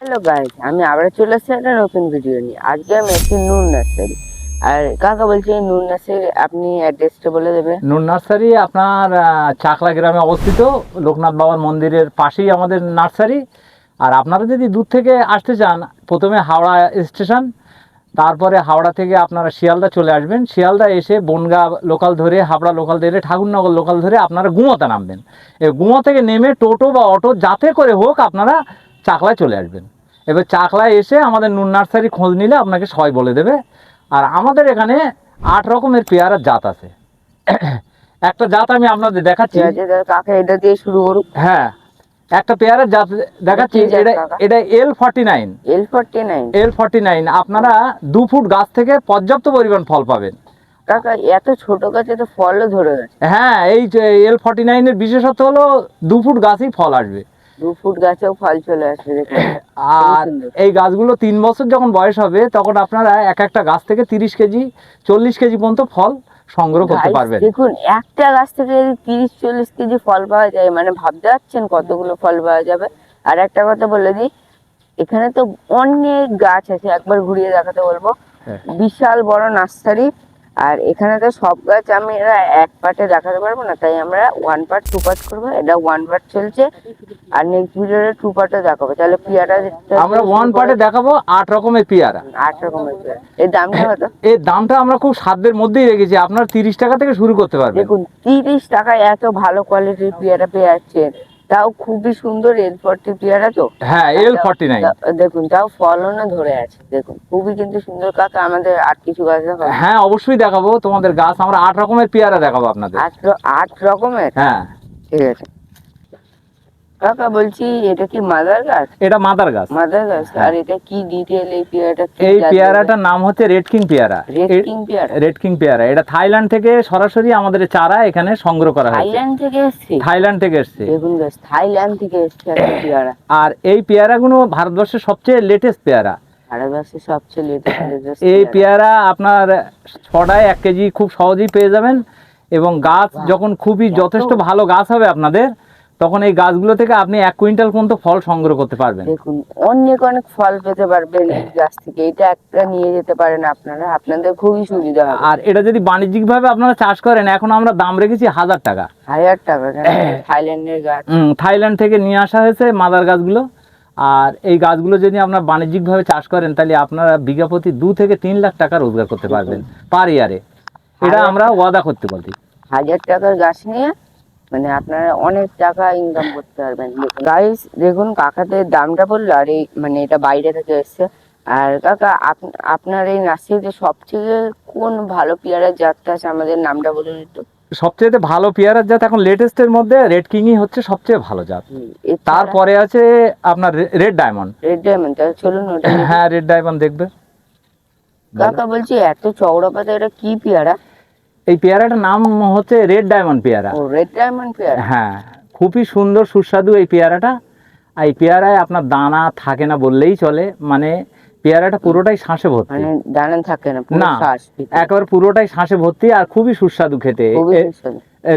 Hello guys আমি আবার চলে এসেছি একটা নতুন ভিডিও নিয়ে। আজকে আমি একটি নুন নার্সারি আর কাকা বলছি নুন নার্সারি আপনি অ্যাড্রেসটা বলে দেবেন নুন নার্সারি আপনার চাকলা গ্রামে অবস্থিত। লোকনাথ বাবার মন্দিরের পাশেই আমাদের নার্সারি। আর আপনারা যদি দূর থেকে আসতে চান, প্রথমে হাওড়া স্টেশন, তারপরে হাওড়া থেকে আপনারা শিয়ালদা চলে আসবেন। শিয়ালদা এসে বনগা লোকাল ধরে হাবড়া লোকাল ধরে, ঠাকুরনগর লোকাল ধরে আপনারা গুঁয়োতে নামবেন। এই গুঁয়ো থেকে নেমে টোটো বা অটো যাতে করে হোক, আপনারা চাকলায় চলে আসবেন। এবার চাকলায় এসে আমাদের নুন নার্সারি খোঁজ নিলে আপনাকে সবাই বলে দেবে। আর আমাদের এখানে আট রকমের পেয়ারার জাত আছে। একটা জাত আমি আপনাদের দেখাচ্ছি। কাকা এটা দিয়ে শুরু করুক। হ্যাঁ একটা পেয়ারার জাত দেখাচ্ছি। এটা এটা L forty nine L forty nine L forty nine আপনারা দু ফুট গাছ থেকে পর্যাপ্ত পরিমাণ ফল পাবেন। কাকা এত ছোট গাছে তো ফলও ধরে গেছে। হ্যাঁ এই এল ফর্টি নাইনের বিশেষত্ব হলো দু ফুট গাছেই ফল আসবে। দু ফুট গাছেও ফল চলে আসবে আর এই গাছগুলো তিন বছর যখন বয়স হবে তখন আপনারা এক একটা গাছ থেকে তিরিশ কেজি চল্লিশ কেজি পর্যন্ত ফল সংগ্রহ করতে পারবেন। দেখুন একটা গাছ থেকে যদি তিরিশ চল্লিশ কেজি ফল পাওয়া যায় মানে ভাবতে পারছেন কতগুলো ফল পাওয়া যাবে? আর একটা কথা বলে দিই এখানে তো অনেক গাছ আছে একবার ঘুরিয়ে দেখাতে বলব। হ্যাঁ। বিশাল বড় নার্সারি আর এখানে তো সব গাছ আমি এরা এক পার্টে দেখাতে পারব না তাই আমরা ওয়ান পার্ট টু পার্ট করব। এটা ওয়ান পার্ট চলছে আর নেক্সট ভিডিওতে টু পার্টে দেখাবো। তাহলে পিয়ারা আমরা ওয়ান পার্টে দেখাবো আট রকমের পেয়ারা। আট রকমের পেয়ারা। এর দামটা কত? এর দামটা আমরা খুব সাধ্যের মধ্যেই রেখেছি। আপনার তিরিশ টাকা থেকে শুরু করতে পারবেন। দেখুন তিরিশ টাকায় এত ভালো কোয়ালিটির পেয়ারা পেয়ে যাচ্ছেন। তাও খুবই সুন্দর এল ফর্টি পেয়ারা তো। হ্যাঁ এল ফর্টি নাইন দেখুন তাও ফলনও ধরে আছে দেখুন খুবই কিন্তু সুন্দর কাকা আমাদের আর কিছু গাছ দেখাবো? হ্যাঁ অবশ্যই দেখাবো তোমাদের গাছ আমরা আট রকমের পেয়ারা দেখাবো আপনাদের। আট আট রকমের? হ্যাঁ। ঠিক আছে। কাকা বলছি এটা কি মাদার গাছ? এটা মাদার গাছ। মাদার গাছ? আর এটা কি ডিটেল এই পেয়ারাটা এই পেয়ারাটার নাম হচ্ছে রেড কিং পেয়ারা। রেড কিং পেয়ারা? রেড কিং পেয়ারা। এটা থাইল্যান্ড থেকে সরাসরি আমাদের চারা এখানে সংগ্রহ করা হয়েছে। থাইল্যান্ড থেকে এসছে? থাইল্যান্ড থেকে এসছে। দেখুন গাছ। থাইল্যান্ড থেকে এসছে পেয়ারা। আর এই পেয়ারাগুলো ভারতবর্ষের সবচেয়ে লেটেস্ট পেয়ারা। সারা সবচেয়ে লেটেস্ট এই পেয়ারা। আপনার ছটায় এক কেজি খুব সহজেই পেয়ে যাবেন। এবং গাছ যখন খুবই যথেষ্ট ভালো গাছ হবে আপনাদের তখন এই গাছগুলো থেকে আপনি এক কুইন্টাল পর্যন্ত ফল সংগ্রহ করতে পারবেন। দেখুন অনেক অনেক ফল পেতে পারবেন এই গাছ থেকে। এটা একটা নিয়ে যেতে পারেন আপনারা। আপনাদের খুবই সুবিধা হবে। আর এটা যদি বাণিজ্যিকভাবে আপনারা চাষ করেন এখন আমরা দাম রেখেছি হাজার টাকা। হাজার টাকা থাইল্যান্ডের গাছ। থাইল্যান্ড থেকে নিয়ে আসা হয়েছে মাদার গাছগুলো। আর এই গাছগুলো যদি আপনার বাণিজ্যিকভাবে চাষ করেন তাহলে আপনারা বিঘা প্রতি দু থেকে তিন লাখ টাকা রোজগার করতে পারবেন পার ইয়ারে। এটা আমরা ওয়াদা করতে পারি হাজার টাকার গাছ নিয়ে মানে আপনারা অনেক টাকা ইনকাম করতে পারবেন। গাইস দেখুন কাকাদের দামটা বলল আর এই মানে এটা বাইরে থেকে এসছে। আর কাকা আপ- আপনার এই নার্সারিতে সবথেকে কোন ভালো পেয়ারার জাতটা আছে? আমাদের নামটা বলুন একটু। সবচেয়ে ভালো পেয়ারার জাত এখন লেটেস্টের মধ্যে রেড কিংই হচ্ছে সবচেয়ে ভালো জাত। তারপরে আছে আপনার রেড ডায়মন্ড রেড ডায়মন্ড তাহলে চলুন হ্যাঁ রেড ডায়মন্ড দেখবে। কাকা বলছি এত চওড়া পাতা এটা কি পেয়ারা? এই পেয়ারাটার নাম হচ্ছে রেড ডায়মন্ড পেয়ারা। ও রেড ডায়মন্ড পেয়ারা? হ্যাঁ খুবই সুন্দর সুস্বাদু এই পেয়ারাটা। আর এই পেয়ারায় আপনার দানা থাকে না বললেই চলে মানে পেয়ারাটা পুরোটাই শাঁসে ভর্তি। মানে দানা থাকে না পুরো না শ্বাস একবার পুরোটাই শাঁসে ভর্তি আর খুবই সুস্বাদু খেতে।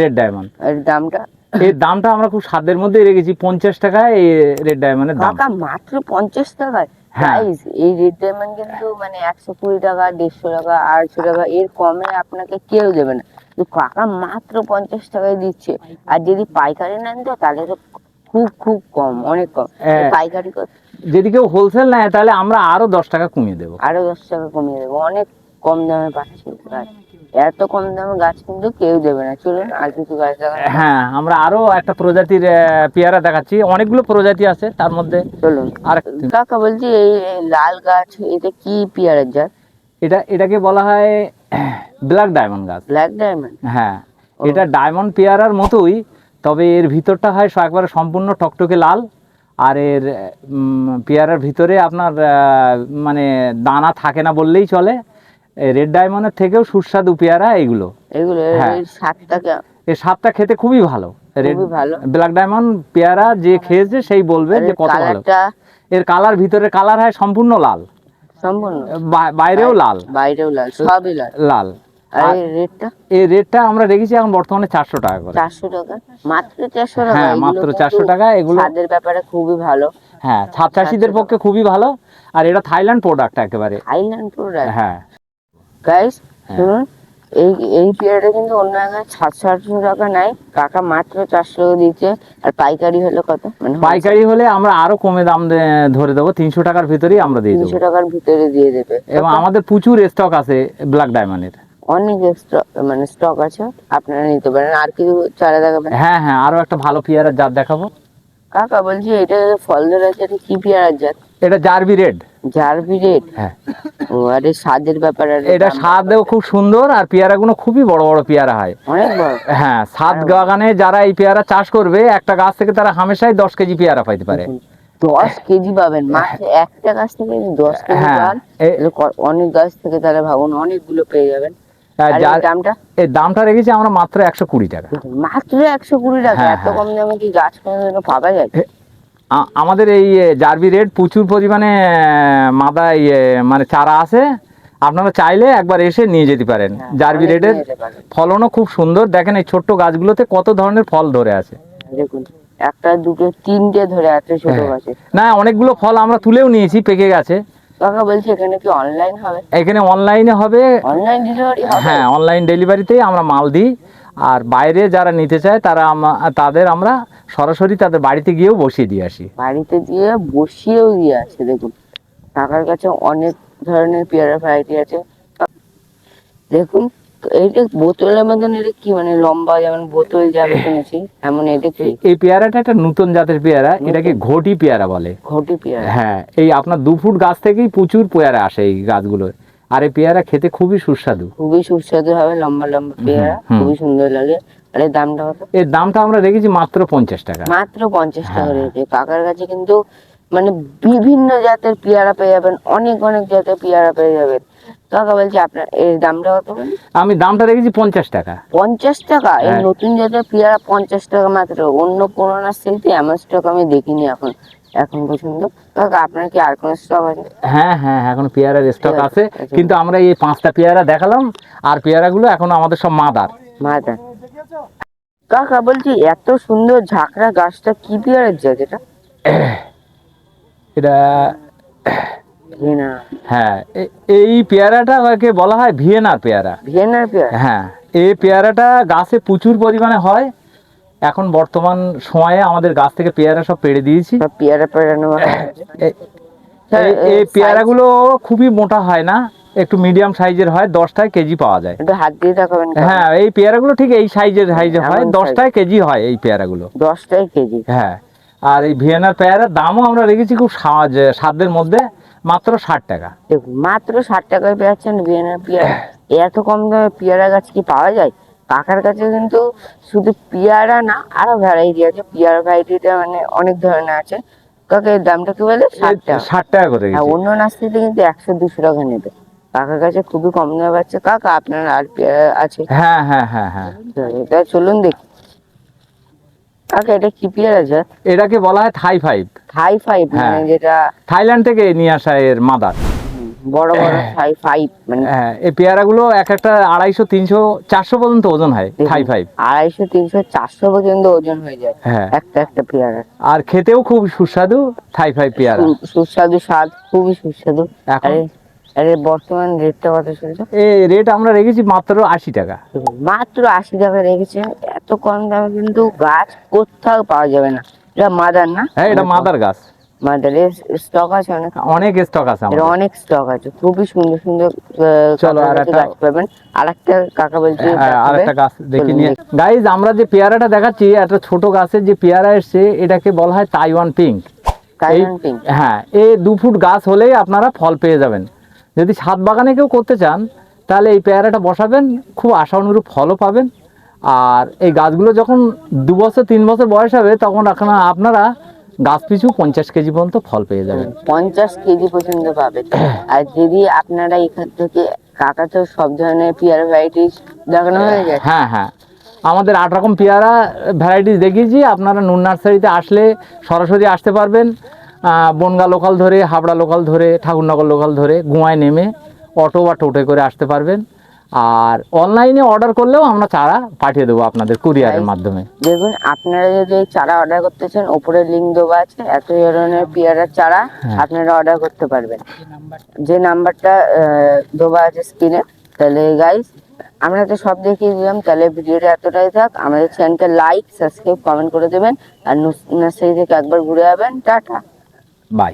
Red diamond. এর দামটা? এর দামটা আমরা খুব সাধ্যের মধ্যেই রেখেছি পঞ্চাশ টাকায় এই রেড ডায়মন্ডের দাম। মাত্র পঞ্চাশ টাকায়? হ্যাঁ। Guys, এই রেড ডায়মন্ড কিন্তু মানে একশো কুড়ি টাকা দেড়শো টাকা আড়াইশো টাকা এর কমে আপনাকে কেউ দেবে না। তো কাকা মাত্র পঞ্চাশ টাকায় দিচ্ছে। আর যদি পাইকারি নেন তো তাহলে তো খুব খুব কম অনেক কম। হ্যাঁ। পাইকারি যদি কেউ হোলসেল নেয় তাহলে আমরা আরও দশ টাকা কমিয়ে দেবো। আরও দশ টাকা কমিয়ে দেবো। অনেক কম দামে পাচ্ছি। এত কম দামে গাছ কিন্তু কেউ দেবে না। চলুন আর কিছু গাছ দেখা হ্যাঁ আমরা আরও একটা প্রজাতির পেয়ারা দেখাচ্ছি। অনেকগুলো প্রজাতি আছে তার মধ্যে চলুন। আর কাকা বলছি এই লাল গাছ এটা কি পেয়ারের জাত? এটা এটাকে বলা হয় ব্ল্যাক ডায়মন্ড গাছ। Black diamond? হ্যাঁ এটা ডায়মন্ড পেয়ারার মতোই তবে এর ভিতরটা হয় একবারে সম্পূর্ণ টকটকে লাল আর এর পেয়ারার ভিতরে আপনার আহ, মানে দানা থাকে না বললেই চলে। রেড ডায়মন্ডের থেকেও সুস্বাদু পেয়ারা এইগুলো। এগুলো হ্যাঁ। এর স্বাদটাকে খেতে খুবই ভালো। ব্ল্যাক ডায়মন্ড পেয়ারা যে খেয়েছে সেই বলবে যে কত ভালো। এর কালার ভিতরে কালার হয় সম্পূর্ণ লাল। সম্পূর্ণ। বাইরেও লাল। বাইরেও লাল সবই লাল। লাল। এই রেটটা আমরা রেখেছি এখন বর্তমানে চারশো টাকা করে। চারশো টাকা? মাত্র চারশো টাকা। হ্যাঁ, মাত্র কিন্তু 400 টাকা, এগুলো- স্বাদের ব্যাপারে খুবই ভালো। হ্যাঁ ছাদ চাষিদের পক্ষে খুবই ভালো। আর এটা থাইল্যান্ড প্রোডাক্ট একেবারে। থাইল্যান্ড প্রোডাক্ট হ্যাঁ। গাইস শুনুন এই এই পেয়ারাটা কিন্তু অন্য জায়গায় সাতশো আটশো টাকা নেয় কাকা মাত্র চারশো দিচ্ছে আর পাইকারি হলো কত? মানে পাইকারি হলে আমরা আরও কমে দাম ধরে দেবো তিনশো টাকার ভিতরেই আমরা দিয়ে তিনশো টাকার ভিতরে দিয়ে দেবে। এবং আমাদের প্রচুর স্টক আছে ব্ল্যাক ডায়মন্ডের অনেক স্টক মানে স্টক আছে আপনারা নিতে পারেন। আর কিছু চারা দেখাবেন? হ্যাঁ হ্যাঁ আরও একটা ভালো পেয়ারার জাত দেখাবো। কাকা বলছি এটা ফল ধরে আছে এটা কি পেয়ারার জাত? এটা জারবি রেড। জারবি রেড? হ্যাঁ। ও আর এই স্বাদের ব্যাপার এটা স্বাদেও খুব সুন্দর আর পেয়ারাগুলো খুবই বড় বড় পেয়ারা হয়। অনেক বড়? হ্যাঁ সাত বাগানে যারা এই পেয়ারা চাষ করবে একটা গাছ থেকে তারা হামেশাই দশ কেজি পেয়ারা পাইতে পারে। দশ কেজি পাবেন মাত্র একটা গাছ থেকে দশ কেজি হ্যাঁ, পান অনেক গাছ থেকে তাহলে ভাবুন অনেকগুলো পেয়ে যাবেন। দামটা? এর দামটা রেখেছি আমরা মাত্র একশো কুড়ি টাকা। মাত্র একশো কুড়ি টাকা হ্যাঁ, এত হ্যাঁ। কম দামে কি গাছ কোনোদিনও পাওয়া যায়? আমাদের এই জারবি রেড প্রচুর পরিমাণে এ, মাদা ইয়ে মানে চারা আছে। আপনারা চাইলে একবার এসে নিয়ে যেতে পারেন। হ্যাঁ, জারবি রেডের। ফলনও খুব সুন্দর। দেখেন এই ছোট্ট গাছগুলোতে কত ধরনের ফল ধরে আছে। একটা দুটো তিনটে ধরে আছে ছোট হ্যাঁ। গাছে। না অনেকগুলো ফল আমরা তুলেও নিয়েছি পেকে গেছে। কাকা বলছি এখানে কি অনলাইন হবে? এখানে অনলাইনে হবে। অনলাইন ডেলিভারি হবে? হ্যাঁ অনলাইন ডেলিভারিতেই আমরা মাল দিই। আর বাইরে যারা নিতে চায় তারা তাদের আমরা সরাসরি তাদের বাড়িতে গিয়েও বসিয়ে দিয়ে আসি। বাড়িতে দিয়ে বসিয়েও দিয়ে আছে দেখুন। কাকার কাছে অনেক ধরনের পেয়ারা ভ্যারাইটি আছে। দেখুন এইটা বোতলের মতন এটা কি মানে লম্বা যেমন বোতল যাবে শুনেছি এমন এটা কি? এই পেয়ারাটা একটা নতুন জাতের পেয়ারা এটাকে ঘটি পেয়ারা বলে। ঘটি পেয়ারা। হ্যাঁ এই আপনার দু ফুট গাছ থেকেই প্রচুর পেয়ারা আসে এই গাছগুলো আর এই পেয়ারা খেতে খুবই সুস্বাদু। খুবই সুস্বাদু হবে লম্বা লম্বা পেয়ারা খুবই সুন্দর লাগে। আর এর দামটা কত? এর দামটা আমরা রেখেছি মাত্র পঞ্চাশ টাকা। মাত্র পঞ্চাশ টাকা হ্যাঁ। রয়েছে কাকার কাছে কিন্তু মানে বিভিন্ন জাতের পেয়ারা পেয়ে যাবেন অনেক অনেক জাতের পেয়ারা পেয়ে যাবেন। কাকা বলছে আপনার এর দামটা কত আমি দামটা রেখেছি পঞ্চাশ টাকা। পঞ্চাশ টাকা? এই হ্যাঁ। নতুন জাতের পেয়ারা পঞ্চাশ টাকা মাত্র। অন্য কোনো নার্সারিতে এমন স্টক আমি দেখিনি এখন। এখন পর্যন্ত। আপনার কি আর কোনো স্টক আছে? হ্যাঁ হ্যাঁ এখন পেয়ারার স্টক আছে। কিন্তু আমরা এই পাঁচটা পেয়ারা দেখালাম আর পেয়ারাগুলো এখন আমাদের সব মাদার। মাথা কাকা বলছি এত সুন্দর ঝাঁকড়া গাছটা কি পেয়ারার জাত এটা এটা হ্যাঁ এই পেয়ারাটাকে বলা হয় ভিয়েনার পেয়ারা। ভিয়েনার পেয়ারা? হ্যাঁ এই পেয়ারাটা গাছে প্রচুর পরিমাণে হয়। এখন বর্তমান সময়ে আমাদের গাছ থেকে পেয়ারা সব পেড়ে দিয়েছি। পেয়ারা এ- স্যার, এই- পেয়ারাগুলো খুবই মোটা হয় না একটু মিডিয়াম সাইজের হয় দশটায় কেজি পাওয়া যায়। হাত দিয়ে দেখাবেন হ্যাঁ এই পেয়ারাগুলো ঠিক এই সাইজের সাইজের হয় এমন দশটায় কেজি হয় এই পেয়ারাগুলো। দশটাই কেজি। হ্যাঁ আর এই ভিয়েনার পেয়ারার দামও আমরা রেখেছি খুব সাধ্যের মধ্যে মাত্র ষাট টাকা। মাত্র ষাট টাকায় পেয়েছেন ভিয়েনার পেয়ারা। এত কম দামে পেয়ারা গাছ কি পাওয়া যায়? কাকার কাছে কিন্তু শুধু পেয়ারা না আরও ভ্যারাইটি আছে। পেয়ারা ভ্যারাইটিটা মানে অনেক ধরনের আছে। কাকা দামটা কি বলে? ষাট টাকা। ষাট টাকা করে রেখেছি অন্য নাস্তিতে কিন্তু একশো দুশো টাকা নেবে। কাকার কাছে খুবই কম দামে পাচ্ছে। কাকা আপনার আর পেয়ারা আছে? হ্যাঁ হ্যাঁ হ্যাঁ হ্যাঁ। এটা চলুন দেখি। কাকা এটা কি পেয়ারা আছে এটাকে বলা হয় থাই ফাইভ। থাই ফাইভ মানে হ্যাঁ। যেটা থাইল্যান্ড থেকে নিয়ে আসা এর মাদার। বড় বড় থাই ফাইভ মানে হ্যাঁ এই পেয়ারাগুলো এক একটা আড়াইশো তিনশো চারশো পর্যন্ত ওজন হয় থাই ফাইভ আড়াইশো তিনশো চারশো পর্যন্ত ওজন হয়ে যায় হ্যাঁ। একটা একটা পেয়ারা। আর খেতেও খুব সুস্বাদু থাই ফাইভ পেয়ারা। সুস্বাদু স্বাদ খুবই সুস্বাদু। এখন- আরে বর্তমান রেটটা কত চলছে এই রেট আমরা রেখেছি মাত্র আশি টাকা। মাত্র আশি টাকা রেখেছে। এত কম দামে কিন্তু গাছ কোথাও পাওয়া যাবে না। এটা মাদার না? হ্যাঁ এটা মাদার গাছ। মাদারের স্টক আছে অনেক। অনেক স্টক আছে আমাদের। অনেক স্টক আছে খুবই সুন্দর সুন্দর চলো, আর একটা- গাছ পাবেন। আর কাকা বলছে হ্যাঁ, আর দেখাবে। একটা গাছ দেখে নিয়ে গাইজ আমরা যে পেয়ারাটা দেখাচ্ছি একটা ছোট গাছের যে পেয়ারা এসছে এটাকে বলা হয় তাইওয়ান পিঙ্ক তাইওয়ান। হ্যাঁ এই দু ফুট গাছ হলেই আপনারা ফল পেয়ে যাবেন। যদি ছাদ বাগানে কেউ করতে চান তাহলে এই পেয়ারাটা বসাবেন খুব আশা অনুরূপ ফলও পাবেন। আর এই গাছগুলো যখন দু বছর তিন বছর বয়স হবে তখন আপনারা গাছ পিছু পঞ্চাশ কেজি পর্যন্ত ফল পেয়ে যাবেন পঞ্চাশ কেজি পর্যন্ত পাবে। আর যদি আপনারা এখান থেকে কাকা তো সব ধরনের পেয়ারা ভ্যারাইটিস দেখানো হয়ে যায় হ্যাঁ হ্যাঁ। আমাদের আট রকম পেয়ারা ভ্যারাইটিস দেখিয়েছি। আপনারা নুন নার্সারিতে আসলে সরাসরি আসতে পারবেন। বনগা লোকাল ধরে হাবড়া লোকাল ধরে ঠাকুরনগর লোকাল ধরে গুয়ায় নেমে অটো বা টোটে করে আসতে পারবেন। আর অনলাইনে অর্ডার করলেও আমরা চারা পাঠিয়ে দেবো আপনাদের কুরিয়ারের মাধ্যমে। দেখুন আপনারা যদি চারা অর্ডার করতে চান উপরে লিঙ্ক দেওয়া আছে এত ধরনের পেয়ারার চারা হ্যাঁ। আপনারা অর্ডার করতে পারবেন। যে নাম্বারটা দেওয়া আছে স্ক্রিনে তাহলে গাইস আমরা তো সব দেখিয়ে দিলাম তাহলে ভিডিওটা এতটাই থাক। আমাদের চ্যানেলটা লাইক সাবস্ক্রাইব কমেন্ট করে দেবেন। আর নার্সারি থেকে একবার ঘুরে যাবেন টাটা। বাই